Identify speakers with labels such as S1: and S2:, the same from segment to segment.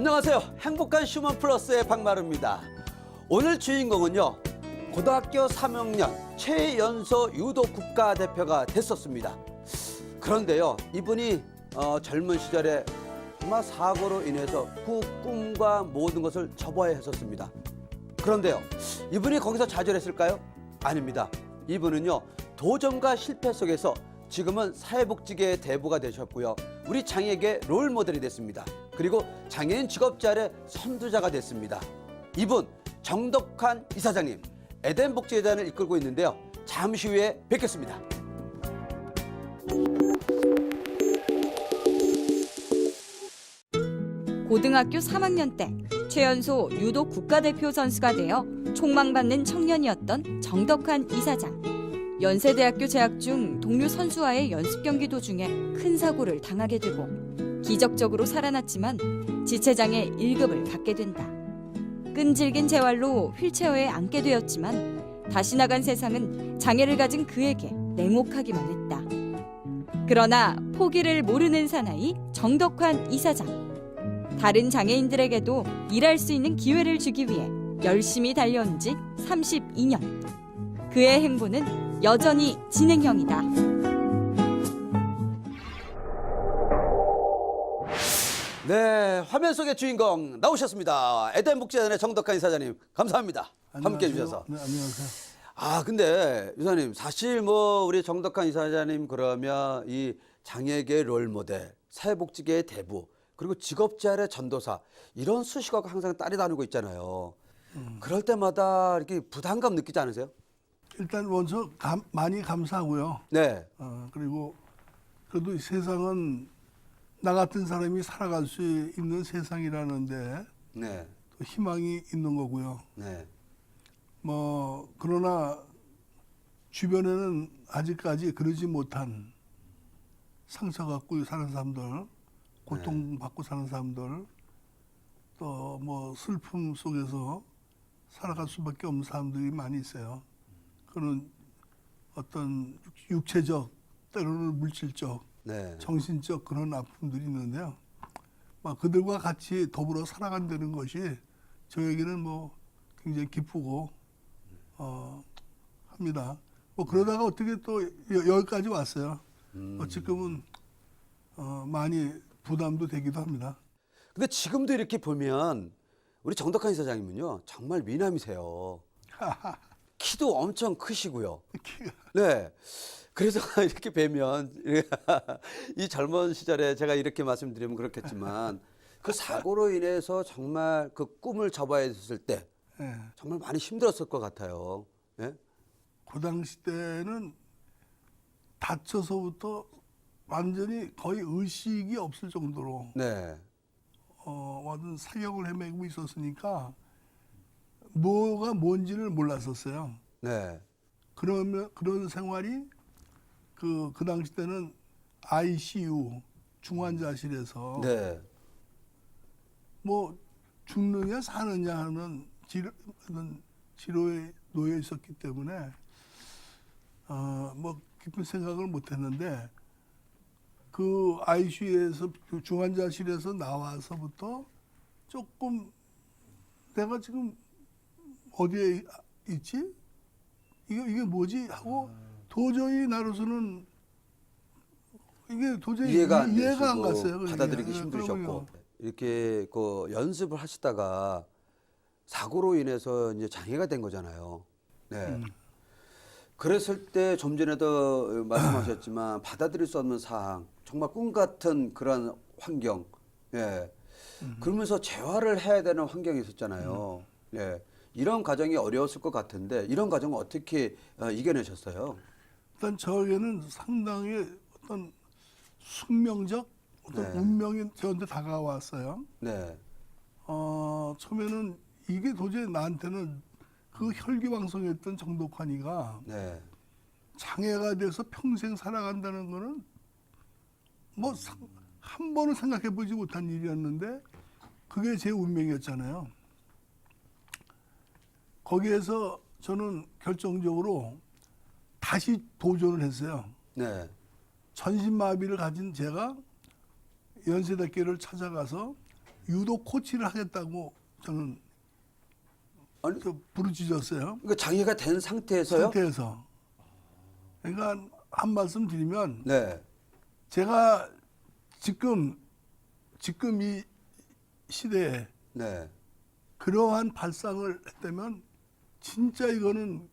S1: 안녕하세요. 행복한 휴먼 플러스의 박마루입니다. 오늘 주인공은요. 고등학교 3학년 최연소 유도 국가대표가 됐었습니다. 그런데요. 이분이 어, 젊은 시절에 정말 사고로 인해서 그 꿈과 모든 것을 접어야 했었습니다. 그런데요. 이분이 거기서 좌절했을까요? 아닙니다. 이분은요. 도전과 실패 속에서 지금은 사회복지계의 대부가 되셨고요. 우리 장애계 롤 모델이 됐습니다. 그리고 장애인 직업자의 선두자가 됐습니다. 이분 정덕환 이사장님 에덴 복지재단을 이끌고 있는데요. 잠시 후에 뵙겠습니다.
S2: 고등학교 3학년 때 최연소 유도 국가대표 선수가 되어 촉망받는 청년이었던 정덕환 이사장. 연세대학교 재학 중 동료 선수와의 연습 경기 도중에 큰 사고를 당하게 되고 기적적으로 살아났지만 지체장애 1급을 갖게 된다. 끈질긴 재활로 휠체어에 앉게 되었지만 다시 나간 세상은 장애를 가진 그에게 냉혹하기만 했다. 그러나 포기를 모르는 사나이 정덕환 이사장. 다른 장애인들에게도 일할 수 있는 기회를 주기 위해 열심히 달려온 지 32년. 그의 행보는 여전히 진행형이다.
S1: 네, 화면 속의 주인공 나오셨습니다. 에덴 복지재단의 정덕환 이사장님 감사합니다. 함께 해주셔서.
S3: 네, 안녕하세요.
S1: 아 근데 이사님 사실 뭐 우리 정덕환 이사장님 그러면 이 장애계 롤 모델, 사회복지계의 대부 그리고 직업재활의 전도사 이런 수식어가 항상 딸이 다니고 있잖아요. 그럴 때마다 이렇게 부담감 느끼지 않으세요?
S3: 일단 먼저 감- 많이 감사하고요.
S1: 네,
S3: 어, 그리고 그래도 이 세상은 나 같은 사람이 살아갈 수 있는 세상이라는데
S1: 네,
S3: 또 희망이 있는 거고요.
S1: 네,
S3: 뭐 그러나 주변에는 아직까지 그러지 못한 상처 갖고 사는 사람들, 고통 받고 사는 사람들, 또 뭐 슬픔 속에서 살아갈 수밖에 없는 사람들이 많이 있어요. 그런 어떤 육체적, 때로는 물질적,
S1: 네.
S3: 정신적 그런 아픔들이 있는데요. 막 그들과 같이 더불어 살아간다는 것이 저에게는 뭐 굉장히 기쁘고 어 합니다. 뭐 그러다가 어떻게 또 여- 여기까지 왔어요. 어, 지금은 어 많이 부담도 되기도 합니다.
S1: 근데 지금도 이렇게 보면 우리 정덕환 이사장님은요 정말 미남이세요. 키도 엄청 크시고요. 네. 그래서 이렇게 뵈면 이 젊은 시절에 제가 이렇게 말씀드리면 그렇겠지만 그 사고로 인해서 정말 그 꿈을 접어야 했을 때
S3: 예.
S1: 정말 많이 힘들었을 것 같아요. 예?
S3: 그 당시 때는 다쳐서부터 완전히 거의 의식이 없을 정도로
S1: 네.
S3: 어, 완전 사격을 헤매고 있었으니까 뭐가 뭔지를 몰랐었어요.
S1: 네.
S3: 그러면 그런 생활이 그, 그 당시 때는 ICU 중환자실에서
S1: 네.
S3: 뭐 죽느냐 사느냐 하는 치료, 치료에 놓여 있었기 때문에 어, 뭐 깊은 생각을 못 했는데 그 ICU에서 그 중환자실에서 나와서부터 조금 내가 지금 어디에 있지? 이게 이게 뭐지? 하고 도저히 나로서는 이게 도저히
S1: 이해가 안
S3: 이- 이해가 안 갔어요. 그게.
S1: 받아들이기
S3: 예,
S1: 힘드셨고
S3: 그러면요.
S1: 이렇게 그 연습을 하시다가 사고로 인해서 이제 장애가 된 거잖아요. 네.
S3: 음.
S1: 그랬을 때 좀 전에도 말씀하셨지만 받아들일 수 없는 사항, 정말 꿈 같은 그런 환경, 예.
S3: 음.
S1: 그러면서 재활을 해야 되는 환경이 있었잖아요. 예. 이런 과정이 어려웠을 것 같은데 이런 과정을 어떻게 어, 이겨내셨어요?
S3: 일단 저에게는 상당히 어떤 숙명적 어떤
S1: 네.
S3: 운명이 저한테 다가왔어요.
S1: 네.
S3: 어, 처음에는 이게 도저히 나한테는 그 혈기왕성했던 정독환이가
S1: 네.
S3: 장애가 돼서 평생 살아간다는 거는 뭐 한 번은 생각해 보지 못한 일이었는데 그게 제 운명이었잖아요. 거기에서 저는 결정적으로 다시 도전을 했어요.
S1: 네.
S3: 전신마비를 가진 제가 연세대학교를 찾아가서 유도 코치를 하겠다고 저는
S1: 아니,
S3: 저 부르짖었어요.
S1: 그러니까 장애가 된 상태에서요?
S3: 상태에서. 그러니까 한 말씀 드리면
S1: 네.
S3: 제가 지금 지금 이 시대에
S1: 네.
S3: 그러한 발상을 했다면 진짜 이거는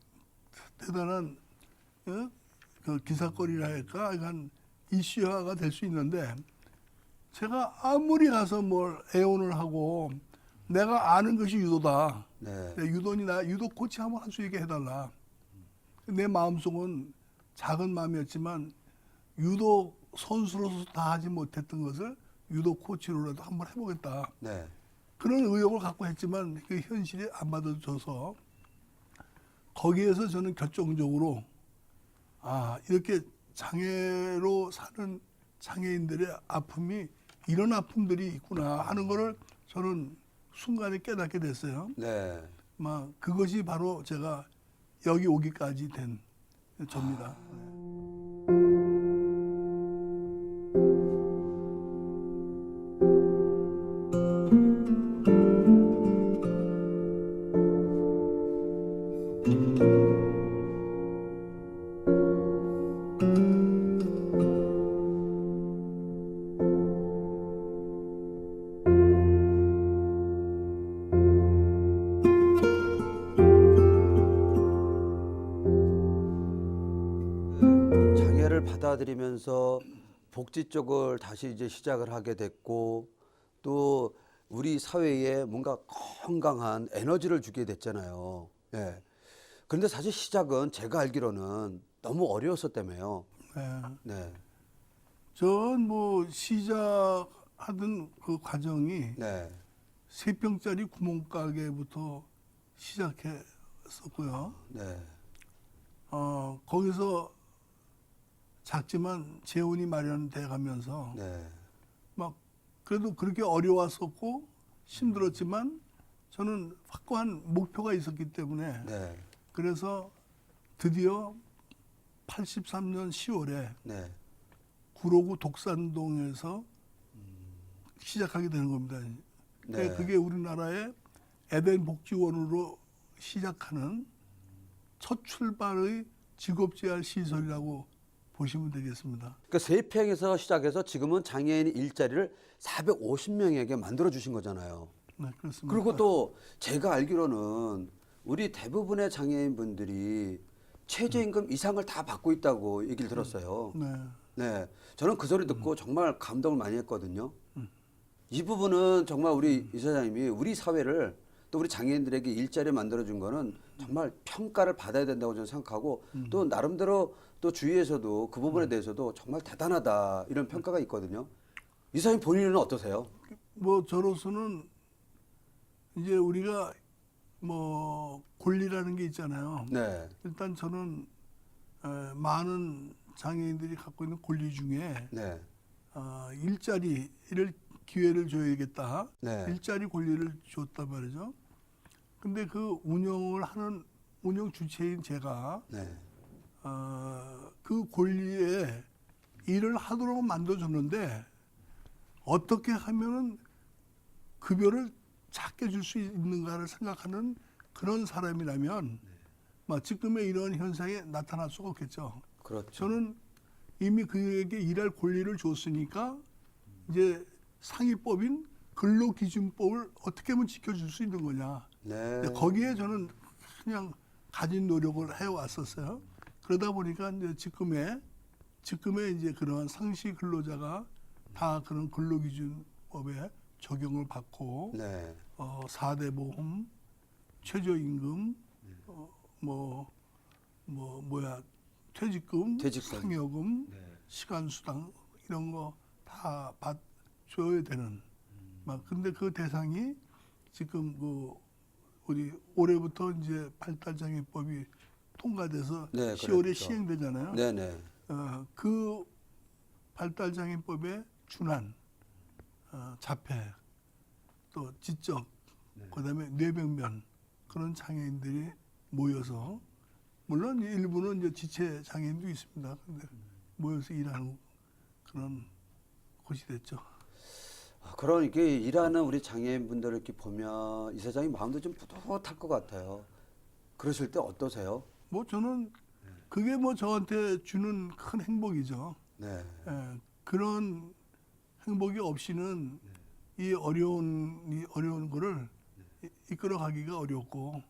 S3: 대단한 어? 그 기사거리라 할까 약간 이슈화가 될 수 있는데 제가 아무리 가서 뭘 애원을 하고 내가 아는 것이 유도다.
S1: 네.
S3: 내 유도니 나 유도 코치 한번 할 수 있게 해달라. 내 마음속은 작은 마음이었지만 유도 선수로서 다 하지 못했던 것을 유도 코치로라도 한번 해보겠다.
S1: 네.
S3: 그런 의욕을 갖고 했지만 그 현실이 안 받아줘서 거기에서 저는 결정적으로 아 이렇게 장애로 사는 장애인들의 아픔이 이런 아픔들이 있구나 하는 거를 저는 순간에 깨닫게 됐어요.
S1: 네.
S3: 막 그것이 바로 제가 여기 오기까지 된 접니다.
S1: 장 받아들이면서 복지 쪽을 다시 이제 시작을 하게 됐고 또 우리 사회에 뭔가 건강한 에너지를 주게 됐잖아요. 예. 그런데 사실 시작은 제가 알기로는 너무 어려웠었다며요.
S3: 네.
S1: 네.
S3: 전뭐 시작하던 그 과정이
S1: 네.
S3: 세 평짜리 구멍가게부터 시작했었고요.
S1: 네.
S3: 어, 거기서 작지만 재원이 마련돼 가면서
S1: 네.
S3: 막 그래도 그렇게 어려웠었고 힘들었지만 저는 확고한 목표가 있었기 때문에
S1: 네.
S3: 그래서 드디어 83년 10월에
S1: 네.
S3: 구로구 독산동에서 시작하게 되는 겁니다.
S1: 네.
S3: 그게 우리나라의 에덴 복지원으로 시작하는 첫 출발의 직업 재활 시설이라고 보시면 되겠습니다.
S1: 그러니까 세 평에서 시작해서 지금은 장애인 일자리를 450명에게 만들어 주신 거잖아요.
S3: 네, 그렇습니다.
S1: 그리고 또 제가 알기로는 우리 대부분의 장애인분들이 최저임금 이상을 다 받고 있다고 얘기를 들었어요.
S3: 네,
S1: 네. 저는 그 소리 듣고 정말 감동을 많이 했거든요. 이 부분은 정말 우리 이사장님이 우리 사회를 또 우리 장애인들에게 일자리 만들어 준 거는 정말 평가를 받아야 된다고 저는 생각하고 또 나름대로 또 주위에서도 그 부분에 대해서도 정말 대단하다 이런 평가가 있거든요. 이사장님 본인은 어떠세요?
S3: 뭐 저로서는 이제 우리가 뭐 권리라는 게 있잖아요.
S1: 네.
S3: 일단 저는 에, 많은 장애인들이 갖고 있는 권리 중에
S1: 네.
S3: 어, 일자리를 기회를 줘야겠다.
S1: 네.
S3: 일자리 권리를 줬단 말이죠. 근데 그 운영을 하는 운영 주체인 제가
S1: 네.
S3: 어, 그 권리에 일을 하도록 만들어줬는데 어떻게 하면은 급여를 작게 줄 수 있는가를 생각하는 그런 사람이라면 막 지금의 이런 현상에 나타날 수가 없겠죠.
S1: 그렇죠.
S3: 저는 이미 그에게 일할 권리를 줬으니까 이제 상위법인 근로기준법을 어떻게 하면 지켜줄 수 있는 거냐.
S1: 네.
S3: 거기에 저는 그냥 가진 노력을 해왔었어요. 그러다 보니까 이제 지금의 지금의 이제 그러한 상시 근로자가 다 그런 근로기준법에 적용을 받고
S1: 네.
S3: 어, 4대 보험, 최저임금, 어, 뭐, 뭐, 뭐야, 퇴직금,
S1: 퇴직금.
S3: 상여금,
S1: 네.
S3: 시간수당, 이런 거 다 받 줘야 되는. 막, 근데 그 대상이 지금 그, 우리 올해부터 이제 발달장애법이 통과돼서
S1: 네,
S3: 10월에
S1: 그랬죠.
S3: 시행되잖아요.
S1: 네, 네.
S3: 어, 그 발달장애법에 준한 어, 자폐 또 지적 그다음에 뇌병변 그런 장애인들이 모여서 물론 일부는 이제 지체 장애인도 있습니다. 근데 모여서 일하는 그런 곳이 됐죠.
S1: 아, 그러니까 일하는 우리 장애인분들을 이렇게 보면 이사장님 마음도 좀 뿌듯할 것 같아요. 그러실 때 어떠세요?
S3: 뭐 저는 그게 뭐 저한테 주는 큰 행복이죠.
S1: 네.
S3: 예, 그런 행복이 없이는 이 어려운 이 어려운 거를 이- 이끌어가기가 어렵고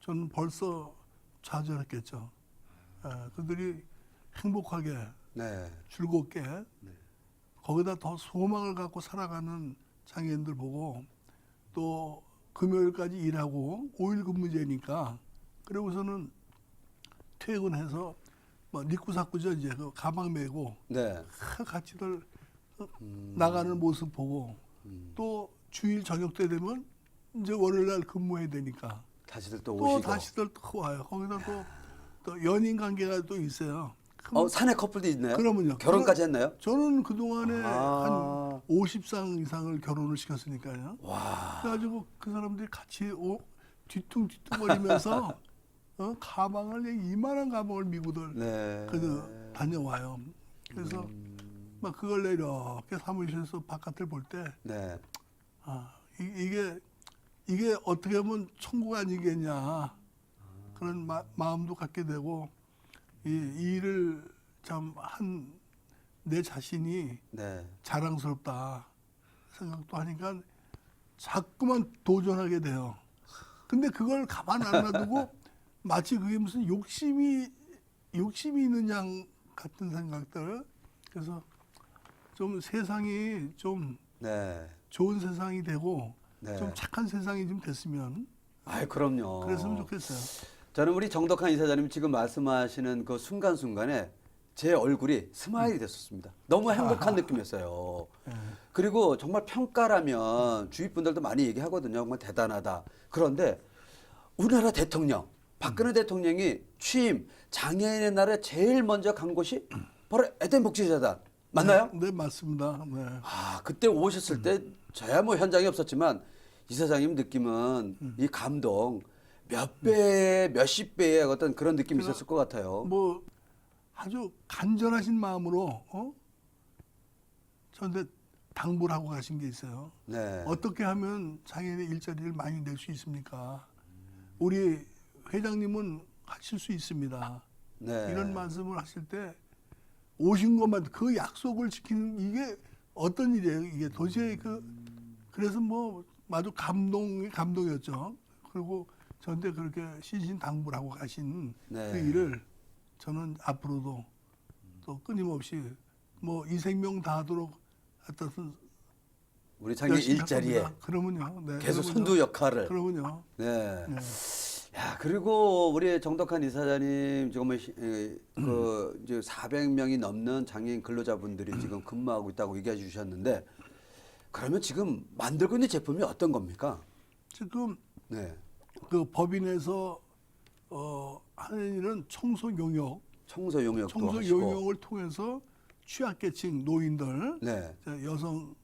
S3: 저는 벌써 좌절했겠죠. 예, 그들이 행복하게
S1: 네.
S3: 즐겁게 거기다 더 소망을 갖고 살아가는 장애인들 보고 또 금요일까지 일하고 5일 근무제니까 그러고서는 퇴근해서 뭐 니꾸사꾸죠 이제 그 가방 메고
S1: 네.
S3: 같이들
S1: 음.
S3: 나가는 모습 보고
S1: 음.
S3: 또 주일 저녁 때 되면 이제 월요일 날 근무해야 되니까
S1: 다시들 또
S3: 또
S1: 오시고.
S3: 다시들 또 와요. 거기다 또, 또 연인 관계가 또 있어요.
S1: 어, 사내 커플도 있나요?
S3: 그러면요.
S1: 결혼까지 했나요?
S3: 저는 그동안에
S1: 아.
S3: 한 50상 이상을 결혼을 시켰으니까요.
S1: 와.
S3: 그래가지고 그 사람들이 같이 오, 뒤뚱뒤뚱거리면서 어, 가방을 이만한 가방을 미고들
S1: 네.
S3: 그래서 다녀와요. 그래서
S1: 음.
S3: 막 그걸 이렇게 사무실에서 바깥을 볼 때
S1: 네.
S3: 아, 이, 이게 이게 어떻게 보면 천국 아니겠냐 그런 마, 마음도 갖게 되고 이, 이 일을 참 한 내 자신이
S1: 네.
S3: 자랑스럽다 생각도 하니까 자꾸만 도전하게 돼요. 근데 그걸 가만 안 놔두고 마치 그게 무슨 욕심이 욕심이 있는 양 같은 생각들. 그래서 좀 세상이 좀
S1: 네.
S3: 좋은 세상이 되고
S1: 네.
S3: 좀 착한 세상이 좀 됐으면
S1: 아이 그럼요.
S3: 그랬으면 좋겠어요.
S1: 저는 우리 정덕한 이사장님 지금 말씀하시는 그 순간순간에 제 얼굴이 스마일이 됐었습니다. 너무 행복한 느낌이었어요.
S3: 예.
S1: 그리고 정말 평가라면 주위 분들도 많이 얘기하거든요. 정말 대단하다. 그런데 우리나라 대통령 박근혜 대통령이 취임 장애인의 날에 제일 먼저 간 곳이 바로 에덴 복지재단 맞나요?
S3: 네, 네, 맞습니다. 네.
S1: 아 그때 오셨을 때 저야 뭐 현장에 없었지만 이사장님 느낌은 이 감동 몇 배, 몇십 배의 어떤 그런 느낌이 있었을 것 같아요.
S3: 뭐 아주 간절하신 마음으로 어? 저한테 당부를 하고 가신 게 있어요.
S1: 네.
S3: 어떻게 하면 장애인의 일자리를 많이 낼 수 있습니까? 우리 회장님은 하실 수 있습니다.
S1: 네.
S3: 이런 말씀을 하실 때 오신 것만 그 약속을 지키는 이게 어떤 일이에요? 이게 도저히 그 그래서 뭐 아주 감동 감동이었죠. 그리고 저한테 그렇게 신신당부를 하고 가신
S1: 네.
S3: 그 일을 저는 앞으로도 또 끊임없이 뭐 이 생명 다하도록 어떤
S1: 우리
S3: 할
S1: 일자리에.
S3: 그러면요. 네,
S1: 계속
S3: 그러면요.
S1: 선두 역할을.
S3: 그러면요.
S1: 네.
S3: 네.
S1: 야 그리고 우리 정덕한 이사장님 지금 그 이제 400명이 넘는 장애인 근로자분들이 지금 근무하고 있다고 얘기해 주셨는데 그러면 지금 만들고 있는 제품이 어떤 겁니까?
S3: 지금
S1: 네.
S3: 그 법인에서 어, 하는 일은 청소 용역,
S1: 청소 용역도
S3: 청소
S1: 하시고.
S3: 용역을 통해서 취약계층 노인들,
S1: 네.
S3: 저 여성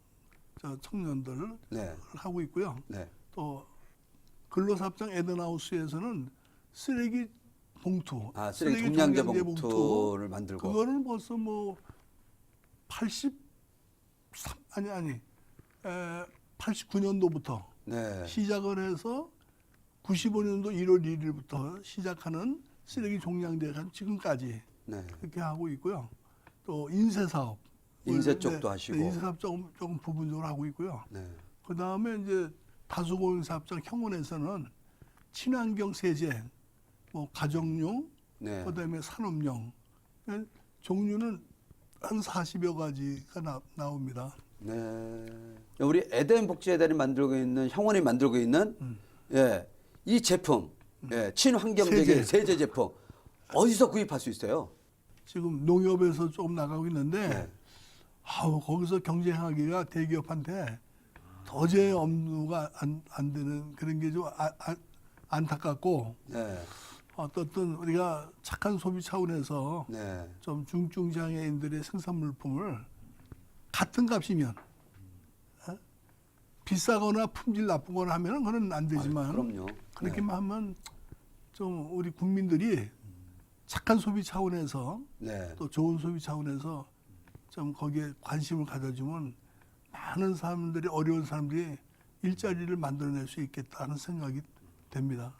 S3: 저 청년들
S1: 네.
S3: 하고 있고요.
S1: 네.
S3: 또 근로사업장 에덴하우스에서는 쓰레기 봉투,
S1: 아, 쓰레기 종량제 봉투를 만들고.
S3: 그거는 벌써 뭐 83, 아니 아니 에, 89년도부터
S1: 네.
S3: 시작을 해서 95년도 1월 1일부터 시작하는 쓰레기 종량제가 지금까지
S1: 네.
S3: 그렇게 하고 있고요. 또 인쇄 사업,
S1: 인쇄 쪽도 하시고.
S3: 인쇄 사업 조금, 조금 부분적으로 하고 있고요.
S1: 네.
S3: 그 다음에 이제 다수공인 사업장 형원에서는 친환경 세제, 뭐 가정용,
S1: 네.
S3: 그다음에 산업용 예, 종류는 한 40여 가지가 나, 나옵니다.
S1: 네. 우리 에덴 복지재단이 만들고 있는 형원이 만들고 있는 예, 이 제품, 예, 친환경적인
S3: 세제.
S1: 세제. 제품 어디서 구입할 수 있어요?
S3: 지금 농협에서 조금 나가고 있는데
S1: 네.
S3: 아우 거기서 경쟁하기가 대기업한테 도저히 업무가 안, 안 되는 그런 게 좀 아, 아, 안타깝고
S1: 네.
S3: 어떻든 우리가 착한 소비 차원에서
S1: 네.
S3: 좀 중증 장애인들의 생산 물품을 같은 값이면 어? 비싸거나 품질 나쁘거나 하면은 그건 안 되지만
S1: 아, 그럼요.
S3: 그렇게만 하면 좀 우리 국민들이 착한 소비 차원에서
S1: 네.
S3: 또 좋은 소비 차원에서 좀 거기에 관심을 가져주면 많은 사람들이 어려운 사람들이 일자리를 만들어낼 수 있겠다는 생각이 됩니다.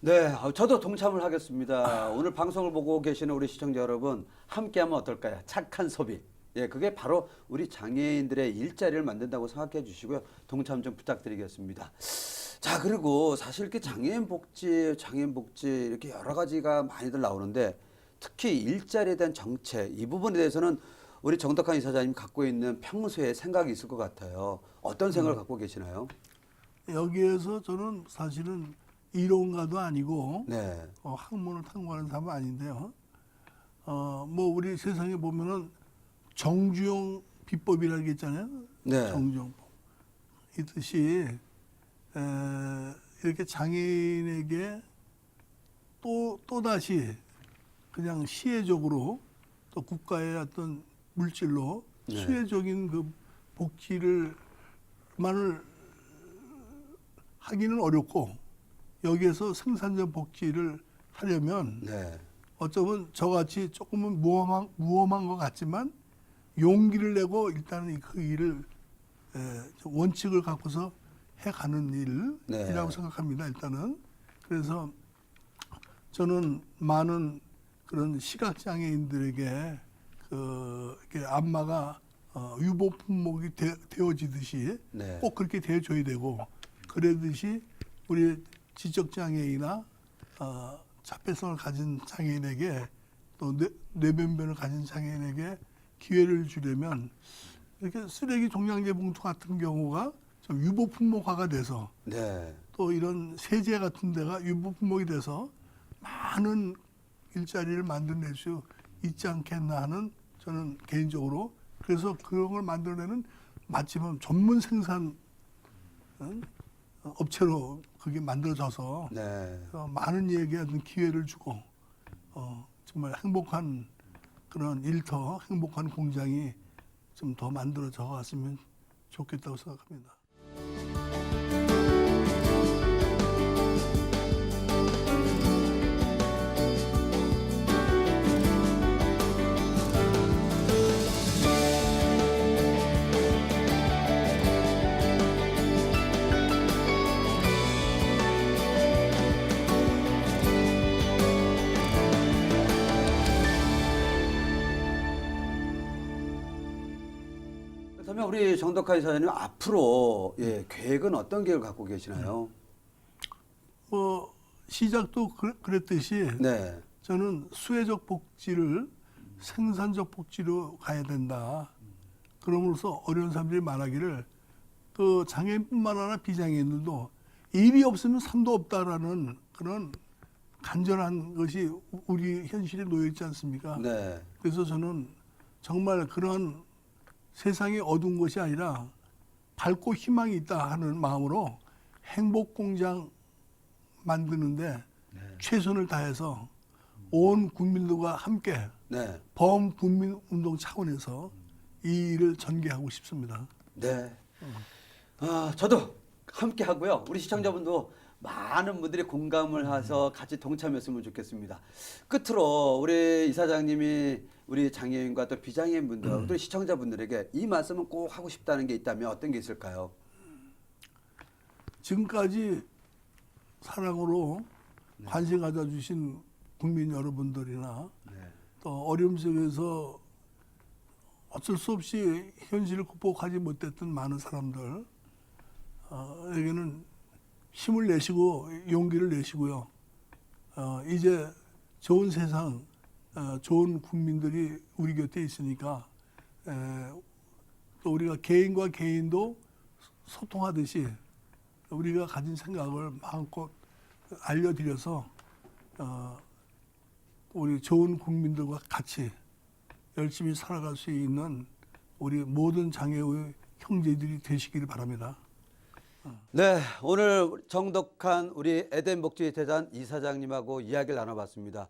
S1: 네, 어, 저도 동참을 하겠습니다. 오늘 방송을 보고 계시는 우리 시청자 여러분, 함께하면 어떨까요? 착한 소비. 예, 그게 바로 우리 장애인들의 일자리를 만든다고 생각해 주시고요. 동참 좀 부탁드리겠습니다. 자, 그리고 사실 이렇게 장애인 복지, 장애인 복지 이렇게 여러 가지가 많이들 나오는데 특히 일자리에 대한 정책 이 부분에 대해서는 우리 정덕한 이사장님 갖고 있는 평소에 생각이 있을 것 같아요. 어떤 생각을 갖고 계시나요?
S3: 여기에서 저는 사실은 이론가도 아니고
S1: 네.
S3: 어, 학문을 탐구하는 사람은 아닌데요. 어, 뭐 우리 세상에 보면은 정주영 비법이라는 게 있잖아요.
S1: 네.
S3: 정주영법. 이 뜻이 에, 이렇게 장애인에게 또, 또 다시 그냥 시혜적으로 또 국가의 어떤 물질로
S1: 네.
S3: 수혜적인 그 복지를 만을 하기는 어렵고 여기에서 생산적 복지를 하려면
S1: 네.
S3: 어쩌면 저같이 조금은 무험한, 무험한 것 같지만 용기를 내고 일단은 그 일을 에, 좀 원칙을 갖고서 해가는 일이라고
S1: 네.
S3: 생각합니다. 일단은 그래서 저는 많은 그런 시각 장애인들에게 그 이렇게 안마가 어, 유보 품목이 되, 되어지듯이
S1: 네.
S3: 꼭 그렇게 되어줘야 되고 그러듯이 우리 지적 장애이나 어, 자폐성을 가진 장애인에게 또 뇌, 뇌변변을 가진 장애인에게 기회를 주려면 이렇게 쓰레기 종량제 봉투 같은 경우가 좀 유보 품목화가 돼서
S1: 네.
S3: 또 이런 세제 같은 데가 유보 품목이 돼서 많은 일자리를 만들어낼 수 있지 않겠나 하는 저는 개인적으로 그래서 그런 걸 만들어내는 마침은 전문 생산 어, 업체로 그게 만들어져서
S1: 네.
S3: 어, 많은 이에게 어떤 기회를 주고 어, 정말 행복한 그런 일터, 행복한 공장이 좀 더 만들어져 갔으면 좋겠다고 생각합니다.
S1: 그렇다면 우리 정덕하 이사장님 앞으로 예, 계획은 어떤 계획을 갖고 계시나요?
S3: 뭐 시작도 그- 그랬듯이
S1: 네.
S3: 저는 수혜적 복지를 생산적 복지로 가야 된다. 그럼으로써 어려운 사람들이 말하기를 그 장애인뿐만 아니라 비장애인들도 일이 없으면 삶도 없다라는 그런 간절한 것이 우리 현실에 놓여 있지 않습니까?
S1: 네.
S3: 그래서 저는 정말 그런 세상이 어두운 것이 아니라 밝고 희망이 있다 하는 마음으로 행복 공장 만드는데 최선을 다해서 온 국민들과 함께
S1: 네.
S3: 범국민 운동 차원에서 이 일을 전개하고 싶습니다.
S1: 네. 아, 저도 함께 하고요. 우리 시청자분도 많은 분들이 공감을 해서 같이 동참했으면 좋겠습니다. 끝으로 우리 이사장님이 우리 장애인과 또 비장애인 분들, 또 시청자분들에게 이 말씀은 꼭 하고 싶다는 게 있다면 어떤 게 있을까요?
S3: 지금까지 사랑으로 관심 가져주신 국민 여러분들이나
S1: 네.
S3: 또 어려움 속에서 어쩔 수 없이 현실을 극복하지 못했던 많은 사람들 어, 에게는 힘을 내시고 용기를 내시고요. 어, 이제 좋은 세상, 어, 좋은 국민들이 우리 곁에 있으니까 에, 또 우리가 개인과 개인도 소통하듯이 우리가 가진 생각을 마음껏 알려드려서 어, 우리 좋은 국민들과 같이 열심히 살아갈 수 있는 우리 모든 장애의 형제들이 되시기를 바랍니다.
S1: 네, 오늘 정덕한 우리 에덴 복지 대단 이사장님하고 이야기를 나눠봤습니다.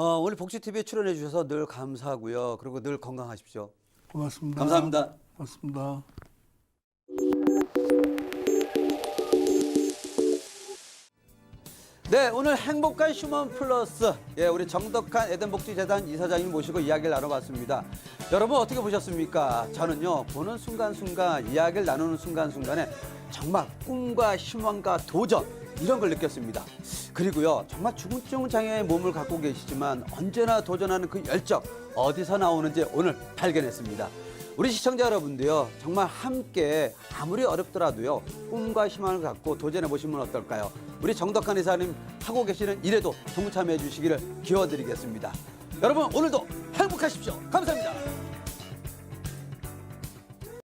S1: 어, 오늘 복지 TV에 출연해 주셔서 늘 감사하고요. 그리고 늘 건강하십시오.
S3: 고맙습니다.
S1: 감사합니다.
S3: 고맙습니다.
S1: 네, 오늘 행복한 휴먼 플러스 예, 우리 정덕한 에덴복지재단 이사장님 모시고 이야기를 나눠봤습니다. 여러분 어떻게 보셨습니까? 저는요 보는 순간순간 이야기를 나누는 순간순간에 정말 꿈과 희망과 도전 이런 걸 느꼈습니다. 그리고요 정말 중증 장애의 몸을 갖고 계시지만 언제나 도전하는 그 열정 어디서 나오는지 오늘 발견했습니다. 우리 시청자 여러분도요 정말 함께 아무리 어렵더라도요 꿈과 희망을 갖고 도전해 보시면 어떨까요? 우리 정덕한 이사님 하고 계시는 일에도 동참해 주시기를 기원드리겠습니다. 여러분 오늘도 행복하십시오. 감사합니다.